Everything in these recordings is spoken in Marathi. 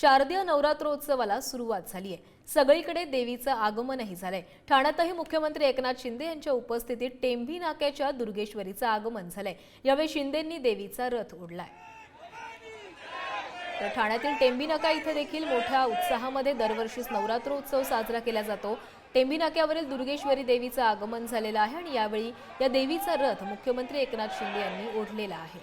शारदीय नवरात्रोत्सवाला सुरुवात झाली आहे सगळीकडे देवीचं आगमनही झालंय. ठाण्यातही मुख्यमंत्री एकनाथ शिंदे यांच्या उपस्थितीत टेंभी नाक्याच्या दुर्गेश्वरीचं आगमन झालंय. यावेळी शिंदेंनी देवीचा रथ ओढलाय. तर ठाण्यातील टेंबी नाका इथे देखील मोठ्या उत्साहामध्ये दरवर्षीच नवरात्रोत्सव साजरा केला जातो. टेंबी नाक्यावरील दुर्गेश्वरी देवीचं आगमन झालेलं आहे आणि यावेळी या देवीचा रथ मुख्यमंत्री एकनाथ शिंदे यांनी ओढलेला आहे.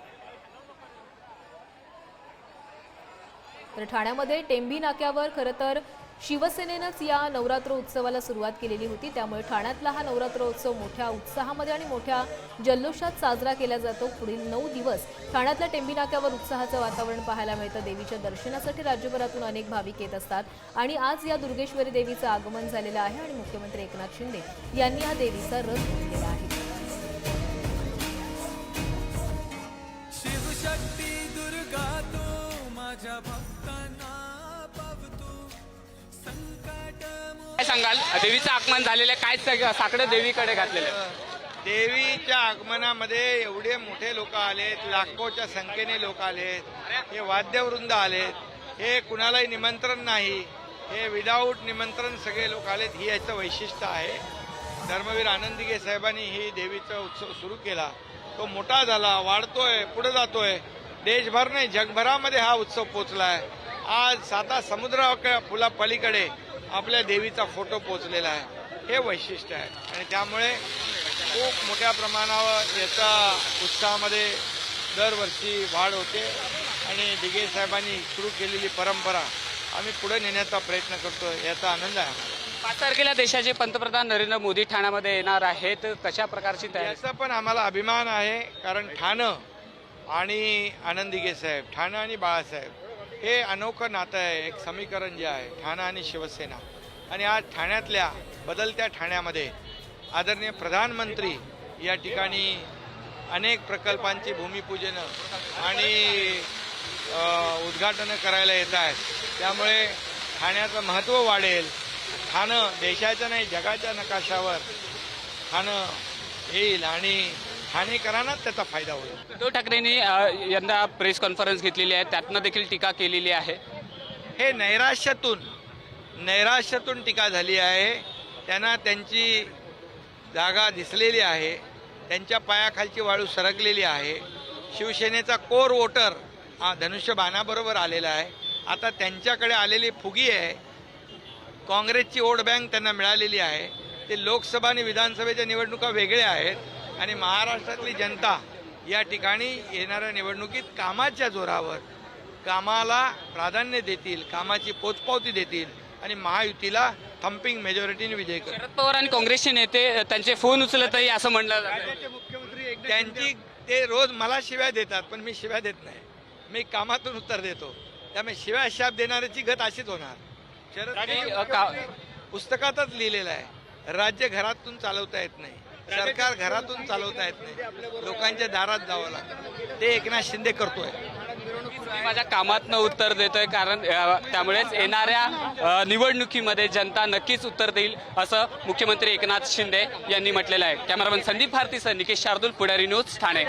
तर ठाण्यामध्ये टेंबी नाक्यावर खरं तर शिवसेनेनंच या नवरात्र उत्सवाला सुरुवात केलेली होती. त्यामुळे ठाण्यातला हा नवरात्र उत्सव मोठ्या उत्साहामध्ये आणि मोठ्या जल्लोषात साजरा केला जातो. पुढील नऊ दिवस ठाण्यातल्या टेंबी नाक्यावर उत्साहाचं वातावरण पाहायला मिळतं. देवीच्या दर्शनासाठी राज्यभरातून अनेक भाविक येत असतात. आणि आज या दुर्गेश्वरी देवीचं आगमन झालेलं आहे आणि मुख्यमंत्री एकनाथ शिंदे यांनी या देवीचा रस घेतलेला आहे. शिवशक्ती दुर्गा तू माझ्या सांगाल? देवीचं आगमन झालेलं आहे. काय साकडं देवीकडे घातलेलं आहे? देवीच्या आगमनामध्ये एवढे मोठे लोक आलेत लाखोच्या संख्येने लोक आलेत हे वाद्यवृंद आलेत हे कुणालाही निमंत्रण नाही हे विदाऊट निमंत्रण सगळे लोक आलेत ही याचं वैशिष्ट्य आहे. धर्मवीर आनंदीगे साहेबांनी ही देवीचा उत्सव सुरू केला. तो मोठा झाला वाढतोय पुढे जातोय. देशभर नाही जगभरामध्ये हा उत्सव पोचलाय. आज साता समुद्रा फुला पलीकडे आपल्या देवीचा फोटो पोचलेला आहे. हे वैशिष्ट्य आहे. आणि त्यामुळे खूप मोठ्या प्रमाणावर याचा उत्साहामध्ये दरवर्षी वाढ होते. आणि दिगे साहेबांनी सुरू केलेली परंपरा आम्ही पुढे नेण्याचा प्रयत्न करतो याचा आनंद आहे. पाच तारखेला देशाचे पंतप्रधान नरेंद्र मोदी ठाण्यामध्ये येणार आहेत. कशा प्रकारची तयारी? याचा पण आम्हाला अभिमान आहे कारण ठाणं आणि आनंद दिगे साहेब ठाणं आणि बाळासाहेब. हे अनोखं नातं आहे एक समीकरण जे आहे ठाणं आणि शिवसेना. आणि आज ठाण्यातल्या बदलत्या ठाण्यामध्ये आदरणीय प्रधानमंत्री या ठिकाणी अनेक प्रकल्पांची भूमिपूजनं आणि उद्घाटनं करायला येत आहेत. त्यामुळे ठाण्याचं महत्त्व वाढेल. ठाणं देशाच्या नाही जगाच्या नकाशावर ठाणं येईल आणि ठाणेकरांनाच त्याचा फायदा होईल. उद्धव ठाकरेंनी यंदा प्रेस कॉन्फरन्स घेतलेली आहे त्यातनं देखील टीका केलेली आहे. हे नैराश्यातून नैराश्यातून टीका झाली आहे. त्यांना त्यांची जागा दिसलेली आहे. त्यांच्या पायाखालची वाळू सरकलेली आहे. शिवसेनेचा कोर वोटर हा धनुष्यबाणाबरोबर आलेला आहे. आता त्यांच्याकडे आलेली फुगी आहे. काँग्रेसची वोट बँक त्यांना मिळालेली आहे. ते लोकसभा आणि विधानसभेच्या निवडणुका वेगळ्या आहेत. आणि महाराष्ट्रातली जनता या ठिकाणी येणाऱ्या निवडणुकीत कामाच्या जोरावर कामाला प्राधान्य देतील कामाची पोचपावती देतील आणि महायुतीला थम्पिंग मेजॉरिटीने विजय करतील. शरद पवार आणि काँग्रेसचे नेते त्यांचे फोन उचलतही असं म्हणलं जातं. त्यांची ते रोज मला शिव्या देतात पण मी शिव्या देत नाही. मी कामातून उत्तर देतो. त्यामुळे शिव्या शाप देणाऱ्याची गत अशीच होणार. शरद पुस्तकातच लिहिलेलं आहे राज्य घरातून चालवता येत नाही. सरकार घरातून चालवता येत नाही. लोकांच्या दारात जावं लागतं. ते एकनाथ शिंदे करतोय. माझ्या कामातनं उत्तर देतोय कारण त्यामुळेच येणाऱ्या निवडणुकीमध्ये जनता नक्कीच उत्तर देईल असं मुख्यमंत्री एकनाथ शिंदे यांनी म्हटलेलं आहे. कॅमेरामन संदीप भारतीसह निकेश शार्दूल पुढारी न्यूज ठाणे.